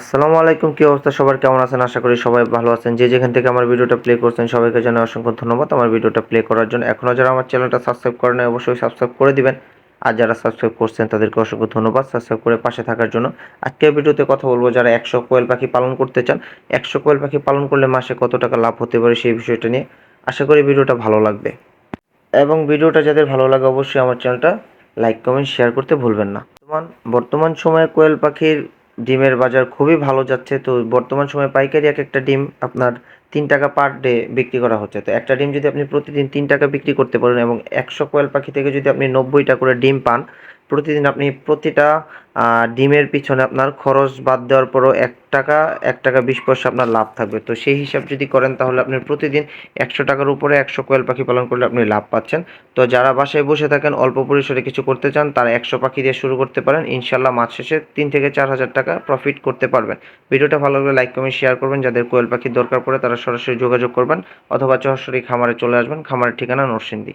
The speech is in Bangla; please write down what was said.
আসসালামু আলাইকুম, কি অবস্থা? সবার কেমন আছেন? আশা করি সবাই ভালো আছেন। যে যেখান থেকে আমার ভিডিওটা প্লে করছেন, সবাইকে জানাই অসংখ্য ধন্যবাদ। আমার ভিডিওটা প্লে করার জন্য এখনও যারা আমার চ্যানেলটা সাবস্ক্রাইব করেন অবশ্যই সাবস্ক্রাইব করে দিবেন। আর যারা সাবস্ক্রাইব করছেন, তাদেরকে অসংখ্য ধন্যবাদ সাবস্ক্রাইব করে পাশে থাকার জন্য। আজকের ভিডিওতে কথা বলব যারা একশো কোয়েল পাখি পালন করতে চান। একশো কোয়েল পাখি পালন করলে মাসে কত টাকা লাভ হতে পারে সেই বিষয়টা নিয়ে আশা করি ভিডিওটা ভালো লাগবে। এবং ভিডিওটা যাদের ভালো লাগে, অবশ্যই আমার চ্যানেলটা লাইক কমেন্ট শেয়ার করতে ভুলবেন না। বর্তমান সময়ে কোয়েল পাখির ডিমের বাজার খুবই ভালো যাচ্ছে। তো বর্তমান সময়ে পাইকারি এক একটা ডিম আপনার তিন টাকা পার ডে বিক্রি করা হচ্ছে। তো একটা ডিম যদি আপনি প্রতিদিন তিন টাকা বিক্রি করতে পারেন এবং একশো কোয়েল পাখি থেকে যদি আপনি নব্বইটা করে ডিম পান প্রতিদিন আপনি প্রতিটা ডিমের পিছনে আপনার খরচ বাদ দেওয়ার পরও এক টাকা এক টাকা বিশ পয়সা আপনার লাভ থাকবে। তো সেই হিসাব যদি করেন তাহলে আপনি প্রতিদিন একশো টাকার উপরে একশো কোয়েল পাখি পালন করলে আপনি লাভ পাচ্ছেন। তো যারা বাসায় বসে থাকেন, অল্প পরিসরে কিছু করতে চান, তারা একশো পাখি দিয়ে শুরু করতে পারেন। ইনশাল্লাহ মাস শেষে তিন থেকে চার হাজার টাকা প্রফিট করতে পারবেন। ভিডিওটা ভালো লাগলে লাইক কমেন্ট শেয়ার করবেন। যাদের কোয়েল পাখির দরকার পড়ে তারা সরাসরি যোগাযোগ করবেন। অথবা সরাসরি খামারে চলে আসবেন। খামারের ঠিকানা নরসিংদী।